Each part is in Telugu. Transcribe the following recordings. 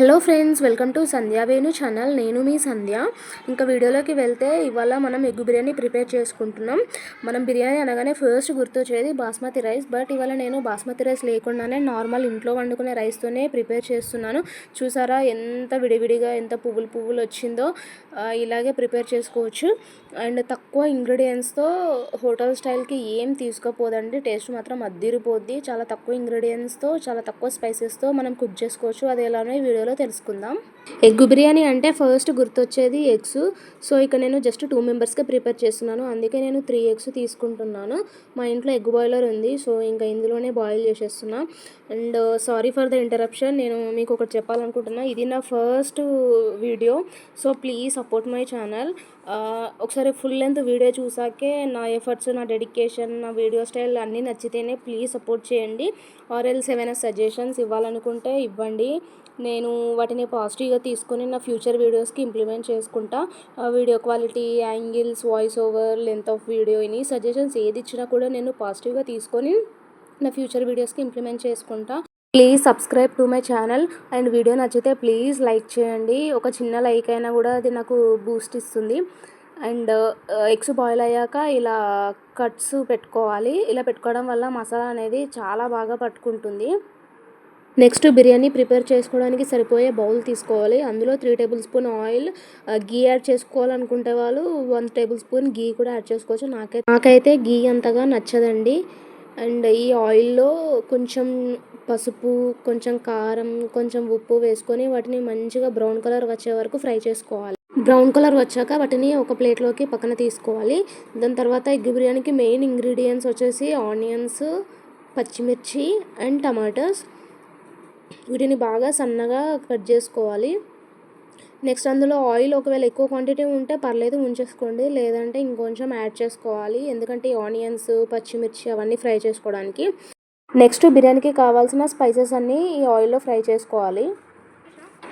Hello friends welcome to Sandhya Venu channel. నేను మీ సంధ్య. ఇంకా వీడియోలోకి వెళ్తే ఇవాళ మనం ఎగ్గు బిర్యానీ ప్రిపేర్ చేసుకుంటున్నాం. మనం బిర్యానీ అనగానే ఫస్ట్ గుర్తొచ్చేది బాస్మతి రైస్. బట్ ఇవాళ నేను బాస్మతి రైస్ లేకుండానే నార్మల్ ఇంట్లో వండుకునే రైస్తోనే ప్రిపేర్ చేస్తున్నాను. చూసారా ఎంత విడివిడిగా ఎంత పువ్వులు పువ్వులు వచ్చిందో. ఇలాగే ప్రిపేర్ చేసుకోవచ్చు. అండ్ తక్కువ ఇంగ్రీడియంట్స్తో హోటల్ స్టైల్కి ఏం తీసుకోపోదండి. టేస్ట్ మాత్రం అద్దిరిపోద్ది. చాలా తక్కువ ఇంగ్రీడియంట్స్తో చాలా తక్కువ స్పైసెస్తో మనం కుక్ చేసుకోవచ్చు. అది ఎలానో వీడియోలో వీడియోలో తెలుసుకుందాం. ఎగ్ బిర్యానీ అంటే ఫస్ట్ గుర్తొచ్చేది ఎగ్స్. సో ఇక నేను జస్ట్ టూ మెంబర్స్కే ప్రిపేర్ చేస్తున్నాను. అందుకే నేను త్రీ ఎగ్స్ తీసుకుంటున్నాను. మా ఇంట్లో ఎగ్ బాయిలర్ ఉంది. సో ఇంకా ఇందులోనే boil చేసేస్తున్నా. And uh, sorry for the interruption. నేను మీకు ఒకటి చెప్పాలనుకుంటున్నా. ఇది నా first video. So please support my channel. ఒకసారి ఫుల్ లెంత్ వీడియో చూసాకే నా ఎఫర్ట్స్ నా డెడికేషన్ నా వీడియో స్టైల్ అన్నీ నచ్చితేనే ప్లీజ్ సపోర్ట్ చేయండి. ఆర్ ఎల్స్ ఏమైనా సజెషన్స్ ఇవ్వాలనుకుంటే ఇవ్వండి. నేను వాటిని పాజిటివ్గా తీసుకొని నా ఫ్యూచర్ వీడియోస్కి ఇంప్లిమెంట్ చేసుకుంటా. Video quality angles voice over length of video suggestions ఏది ఇచ్చినా కూడా నేను పాజిటివ్గా తీసుకొని నా ఫ్యూచర్ వీడియోస్కి ఇంప్లిమెంట్ చేసుకుంటా. Please subscribe to my channel and video నచ్చితే ప్లీజ్ లైక్ చేయండి. ఒక చిన్న లైక్ అయినా కూడా అది నాకు బూస్ట్ ఇస్తుంది. అండ్ ఎగ్స్ బాయిల్ అయ్యాక ఇలా కట్స్ పెట్టుకోవాలి. ఇలా పెట్టుకోవడం వల్ల మసాలా అనేది చాలా బాగా పట్టుకుంటుంది. నెక్స్ట్ బిర్యానీ ప్రిపేర్ చేసుకోవడానికి సరిపోయే బౌల్ తీసుకోవాలి. అందులో three table spoon oil ghee add చేసుకోవాలనుకుంటే వాళ్ళు వన్ టేబుల్ స్పూన్ గీ కూడా యాడ్ చేసుకోవచ్చు. నాకైతే నాకైతే గీ అంతగా నచ్చదండి. అండ్ ఈ ఆయిల్లో కొంచెం పసుపు కొంచెం కారం కొంచెం ఉప్పు వేసుకొని వాటిని మంచిగా బ్రౌన్ కలర్ వచ్చే వరకు ఫ్రై చేసుకోవాలి. బ్రౌన్ కలర్ వచ్చాక వాటిని ఒక ప్లేట్లోకి పక్కన తీసుకోవాలి. దాని తర్వాత ఎగ్ బిర్యానీకి మెయిన్ ఇంగ్రీడియంట్స్ వచ్చేసి ఆనియన్స్ పచ్చిమిర్చి అండ్ టమాటోస్ వీటిని బాగా సన్నగా కట్ చేసుకోవాలి. నెక్స్ట్ అందులో ఆయిల్ ఒకవేళ ఎక్కువ క్వాంటిటీ ఉంటే పర్లేదు ఉంచేసుకోండి లేదంటే ఇంకొంచెం యాడ్ చేసుకోవాలి. ఎందుకంటే ఈ ఆనియన్స్ పచ్చిమిర్చి అవన్నీ ఫ్రై చేసుకోవడానికి. నెక్స్ట్ బిర్యానీకి కావాల్సిన స్పైసెస్ అన్నీ ఈ ఆయిల్లో ఫ్రై చేసుకోవాలి.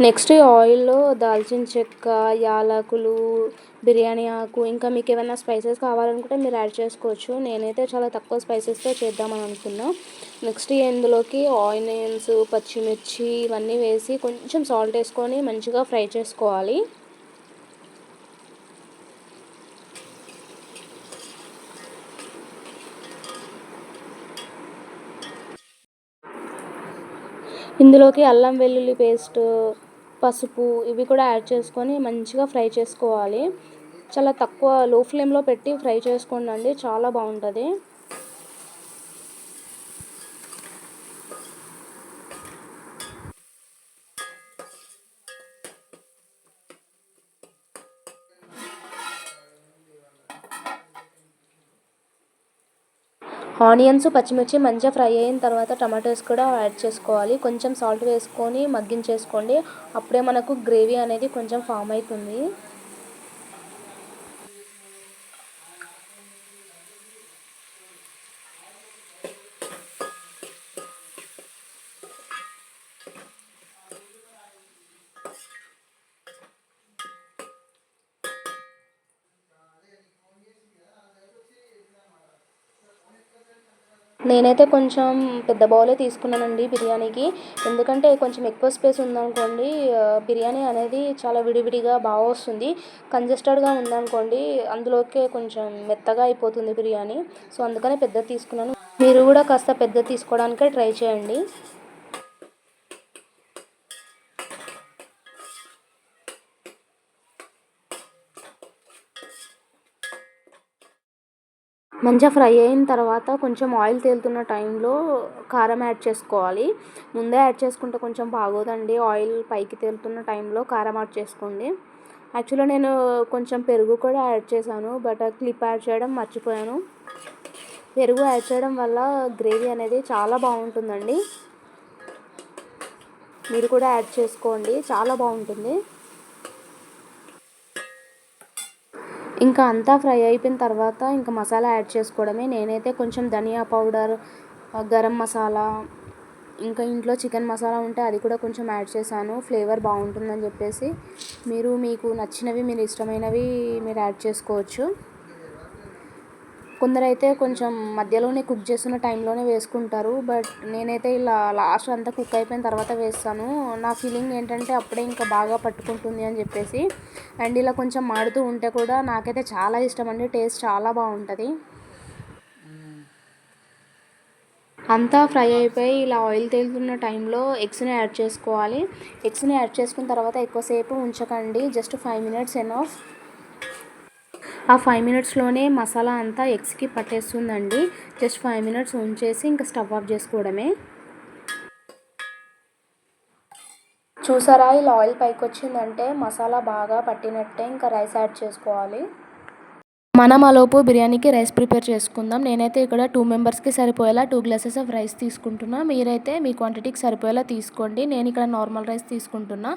నెక్స్ట్ ఈ ఆయిల్లో దాల్చిన చెక్క యాలకులు బిర్యానీ ఆకు ఇంకా మీకు ఏమైనా స్పైసెస్ కావాలనుకుంటే మీరు యాడ్ చేసుకోవచ్చు. నేనైతే చాలా తక్కువ స్పైసెస్తో చేద్దామని అనుకున్నా. నెక్స్ట్ ఇందులోకి ఆనియన్స్ పచ్చిమిర్చి ఇవన్నీ వేసి కొంచెం సాల్ట్ వేసుకొని మంచిగా ఫ్రై చేసుకోవాలి. ఇందులోకి అల్లం వెల్లుల్లి పేస్ట్ పసుపు ఇవి కూడా యాడ్ చేసుకొని మంచిగా ఫ్రై చేసుకోవాలి. చాలా తక్కువ లో ఫ్లేమ్లో పెట్టి ఫ్రై చేసుకోండి చాలా బాగుంటుంది. ఆనియన్స్ పచ్చిమిర్చి మంచిగా ఫ్రై అయిన తర్వాత టమాటోస్ కూడా యాడ్ చేసుకోవాలి. కొంచెం సాల్ట్ వేసుకొని మగ్గించేసుకోండి. అప్పుడే మనకు గ్రేవీ అనేది కొంచెం ఫామ్ అవుతుంది. నేనైతే కొంచెం పెద్ద బౌలే తీసుకున్నానండి బిర్యానీకి. ఎందుకంటే కొంచెం ఎక్కువ స్పేస్ ఉందనుకోండి బిర్యానీ అనేది చాలా విడివిడిగా బాగా వస్తుంది. కంజెస్టెడ్గా ఉందనుకోండి అందులోకే కొంచెం మెత్తగా అయిపోతుంది బిర్యానీ. సో అందుకనే పెద్ద తీసుకున్నాను. మీరు కూడా కాస్త పెద్ద తీసుకోవడానికే ట్రై చేయండి. మంచిగా ఫ్రై అయిన తర్వాత కొంచెం ఆయిల్ తేలుతున్న టైంలో కారం యాడ్ చేసుకోవాలి. ముందే యాడ్ చేసుకుంటే కొంచెం బాగోదండి. ఆయిల్ పైకి తేలుతున్న టైంలో కారం యాడ్ చేసుకోండి. యాక్చువల్గా నేను కొంచెం పెరుగు కూడా యాడ్ చేశాను బట్ క్లిప్ యాడ్ చేయడం మర్చిపోయాను. పెరుగు యాడ్ చేయడం వల్ల గ్రేవీ అనేది చాలా బాగుంటుందండి. మీరు కూడా యాడ్ చేసుకోండి చాలా బాగుంటుంది. ఇంకా అంతా ఫ్రై అయిపోయిన తర్వాత ఇంకా మసాలా యాడ్ చేసుకోవడమే. నేనైతే కొంచెం ధనియా పౌడర్ గరం మసాలా ఇంకా ఇంట్లో చికెన్ మసాలా ఉంటే అది కూడా కొంచెం యాడ్ చేశాను. ఫ్లేవర్ బాగుంటుందని చెప్పేసి మీరు మీకు నచ్చినవి మీరు ఇష్టమైనవి మీరు యాడ్ చేసుకోవచ్చు. కొందరైతే కొంచెం మధ్యలోనే కుక్ చేస్తున్న టైంలోనే వేసుకుంటారు బట్ నేనైతే ఇలా లాస్ట్ అంతా కుక్ అయిపోయిన తర్వాత వేస్తాను. నా ఫీలింగ్ ఏంటంటే అప్పుడే ఇంకా బాగా పట్టుకుంటుంది అని చెప్పేసి అండ్ ఇలా కొంచెం మాడుతూ ఉంటే కూడా నాకైతే చాలా ఇష్టం అండి టేస్ట్ చాలా బాగుంటుంది. అంతా ఫ్రై అయిపోయి ఇలా ఆయిల్ తేలుతున్న టైంలో ఎగ్స్ని యాడ్ చేసుకోవాలి. ఎగ్స్ని యాడ్ చేసుకున్న తర్వాత ఎక్కువసేపు ఉంచకండి జస్ట్ ఫైవ్ మినిట్స్ ఎనఫ్ ఆ ఫైవ్ మినిట్స్లోనే మసాలా అంతా ఎగ్స్కి పట్టేస్తుందండి. జస్ట్ ఫైవ్ మినిట్స్ ఉంచేసి ఇంకా స్టవ్ ఆఫ్ చేసుకోవడమే. చూసారా ఇలా ఆయిల్ పైకి వచ్చిందంటే మసాలా బాగా పట్టినట్టే ఇంకా రైస్ యాడ్ చేసుకోవాలి. మనం ఆలోపు బిర్యానీకి రైస్ ప్రిపేర్ చేసుకుందాం. నేనైతే ఇక్కడ టూ మెంబర్స్కి సరిపోయేలా టూ గ్లాసెస్ ఆఫ్ రైస్ తీసుకుంటున్నా. మీరైతే మీ క్వాంటిటీకి సరిపోయేలా తీసుకోండి. నేను ఇక్కడ నార్మల్ రైస్ తీసుకుంటున్నా.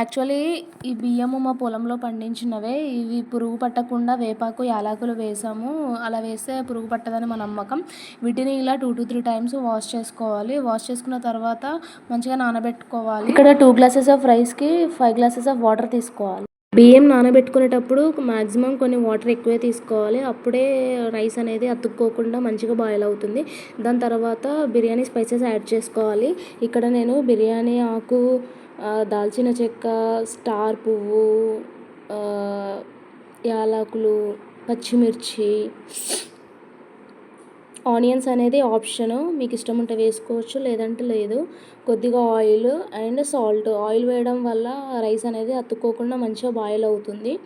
యాక్చువల్లీ ఈ బియ్యము మా పొలంలో పండించినవే. ఇవి పురుగు పట్టకుండా వేపాకు యాలకులు వేసాము. అలా వేస్తే పురుగు పట్టదని మా నమ్మకం. వీటిని ఇలా two to three times wash చేసుకోవాలి. వాష్ చేసుకున్న తర్వాత మంచిగా నానబెట్టుకోవాలి. ఇక్కడ టూ గ్లాసెస్ ఆఫ్ రైస్కి ఫైవ్ గ్లాసెస్ ఆఫ్ వాటర్ తీసుకోవాలి. బియ్యం నానబెట్టుకునేటప్పుడు మ్యాక్సిమం కొన్ని వాటర్ ఎక్కువే తీసుకోవాలి. అప్పుడే రైస్ అనేది అతుక్కోకుండా మంచిగా బాయిల్ అవుతుంది. దాని తర్వాత బిర్యానీ స్పైసెస్ యాడ్ చేసుకోవాలి. ఇక్కడ నేను బిర్యానీ ఆకు దాల్చిన చెక్క స్టార్ పువ్వు యాలకులు పచ్చిమిర్చి ఆనియన్స్ అనేది ఆప్షను. మీకు ఇష్టం ఉంటే వేసుకోవచ్చు లేదంటే లేదు. కొద్దిగా ఆయిల్ అండ్ సాల్ట్. ఆయిల్ వేయడం వల్ల రైస్ అనేది అతుక్కోకుండా మంచిగా బాయిల్ అవుతుంది.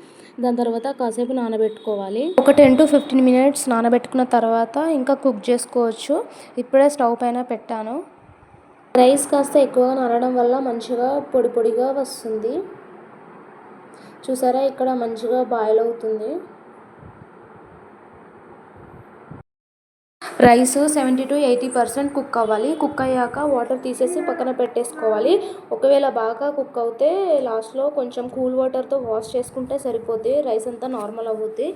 దాని తర్వాత కాసేపు నానబెట్టుకోవాలి. ఒక టెన్ టు ఫిఫ్టీన్ మినిట్స్ నానబెట్టుకున్న తర్వాత ఇంకా కుక్ చేసుకోవచ్చు. ఇప్పుడే స్టవ్ పైన పెట్టాను. రైస్ కాస్త ఎక్కువగా నానడం వల్ల మంచిగా పొడి పొడిగా వస్తుంది. చూసారా? ఇక్కడ మంచిగా బాయిల్ అవుతుంది. Rice seventy to eighty percent cook అవ్వాలి. కుక్ అయ్యాక వాటర్ తీసేసి పక్కన పెట్టేసుకోవాలి. ఒకవేళ బాగా కుక్ అవుతే లాస్ట్లో కొంచెం కూల్ వాటర్తో వాష్ చేసుకుంటే సరిపోద్ది. రైస్ అంతా నార్మల్ అవుద్ది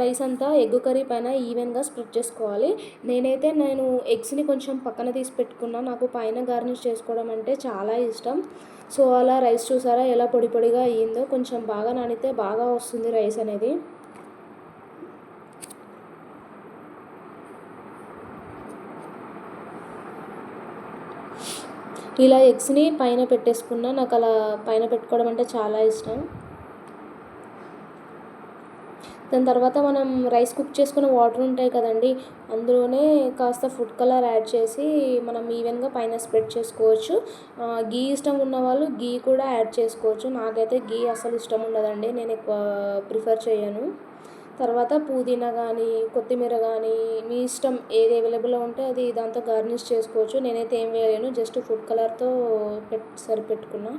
రైస్ అంతా ఎగ్ కర్రీ పైన ఈవెన్గా స్ప్రెడ్ చేసుకోవాలి. నేనైతే నేను ఎగ్స్ని కొంచెం పక్కన తీసి పెట్టుకున్నా. నాకు పైన గార్నిష్ చేసుకోవడం అంటే చాలా ఇష్టం. సో అలా రైస్ చూసారా? ఎలా పొడి పొడిగా అయ్యిందో కొంచెం బాగా నానితే బాగా వస్తుంది రైస్ అనేది. ఇలా ఎగ్స్ని పైన పెట్టేసుకున్నా నాకు అలా పైన పెట్టుకోవడం అంటే చాలా ఇష్టం. దాని తర్వాత మనం రైస్ కుక్ చేసుకున్న వాటర్ ఉంటాయి కదండి అందులోనే కాస్త ఫుడ్ కలర్ యాడ్ చేసి మనం ఈవెన్గా పైన స్ప్రెడ్ చేసుకోవచ్చు. గీ ఇష్టం ఉన్న వాళ్ళు గీ కూడా యాడ్ చేసుకోవచ్చు. నాకైతే గీ అసలు ఇష్టం ఉండదండి నేను ఎక్కువ ప్రిఫర్ చేయను. తర్వాత పుదీనా కానీ కొత్తిమీర కానీ మీ ఇష్టం ఏది అవైలబుల్లో ఉంటే అది దాంతో గార్నిష్ చేసుకోవచ్చు. నేనైతే ఏం వేయలేను జస్ట్ ఫుడ్ కలర్తో పెట్ సరిపెట్టుకున్నా.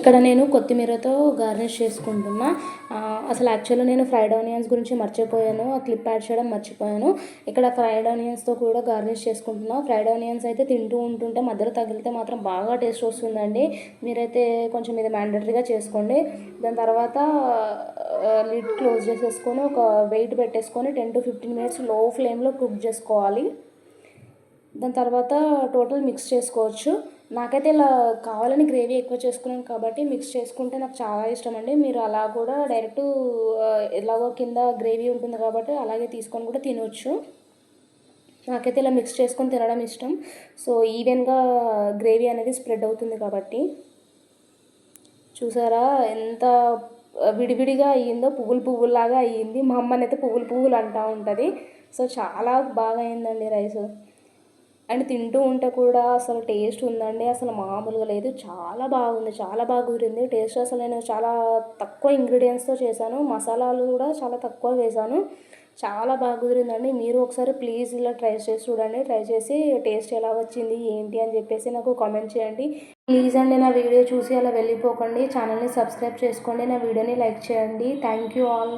ఇక్కడ నేను కొత్తిమీరతో గార్నిష్ చేసుకుంటున్నా. అసలు యాక్చువల్గా నేను ఫ్రైడ్ ఆనియన్స్ గురించి మర్చిపోయాను. ఆ క్లిప్ యాడ్ చేయడం మర్చిపోయాను. ఇక్కడ ఫ్రైడ్ ఆనియన్స్తో కూడా గార్నిష్ చేసుకుంటున్నా. ఫ్రైడ్ ఆనియన్స్ అయితే తింటూ ఉంటుంటే మధ్యలో తగిలితే మాత్రం బాగా టేస్ట్ వస్తుందండి. మీరైతే కొంచెం ఇది మ్యాండటరీగా చేసుకోండి. దాని తర్వాత లిడ్ క్లోజ్ చేసేసుకొని ఒక వెయిట్ పెట్టేసుకొని టెన్ టు ఫిఫ్టీన్ మినిట్స్లో ఫ్లేమ్లో కుక్ చేసుకోవాలి. దాని తర్వాత టోటల్ మిక్స్ చేసుకోవచ్చు. నాకైతే ఇలా కావాలని గ్రేవీ ఎక్కువ చేసుకున్నాను కాబట్టి మిక్స్ చేసుకుంటే నాకు చాలా ఇష్టం అండి. మీరు అలా కూడా డైరెక్ట్ ఎలాగో కింద గ్రేవీ ఉంటుంది కాబట్టి అలాగే తీసుకొని కూడా తినవచ్చు నాకైతే ఇలా మిక్స్ చేసుకొని తినడం ఇష్టం. సో ఈవెన్గా గ్రేవీ అనేది స్ప్రెడ్ అవుతుంది కాబట్టి. చూసారా ఎంత విడివిడిగా అయ్యిందో పువ్వులు పువ్వులాగా అయ్యింది. మా అమ్మనైతే పువ్వులు పువ్వులు అంటూ ఉంటుంది. సో చాలా బాగా అయిందండి రైస్. అండ్ తింటూ ఉంటే కూడా అసలు టేస్ట్ ఉందండి. అసలు మామూలుగా లేదు. చాలా బాగుంది. చాలా బాగా కుదిరింది. టేస్ట్ అసలు నేను చాలా తక్కువ ఇంగ్రీడియంట్స్తో చేశాను. మసాలాలు కూడా చాలా తక్కువ వేశాను. చాలా బాగా కుదిరిందండి. మీరు ఒకసారి ప్లీజ్ ఇలా ట్రై చేసి చూడండి. ట్రై చేసి టేస్ట్ ఎలా వచ్చింది ఏంటి అని చెప్పేసి నాకు కామెంట్ చేయండి. ప్లీజ్ అండి నా వీడియో చూసి అలా వెళ్ళిపోకండి. ఛానల్ని సబ్స్క్రైబ్ చేసుకోండి. నా వీడియోని లైక్ చేయండి. Thank you all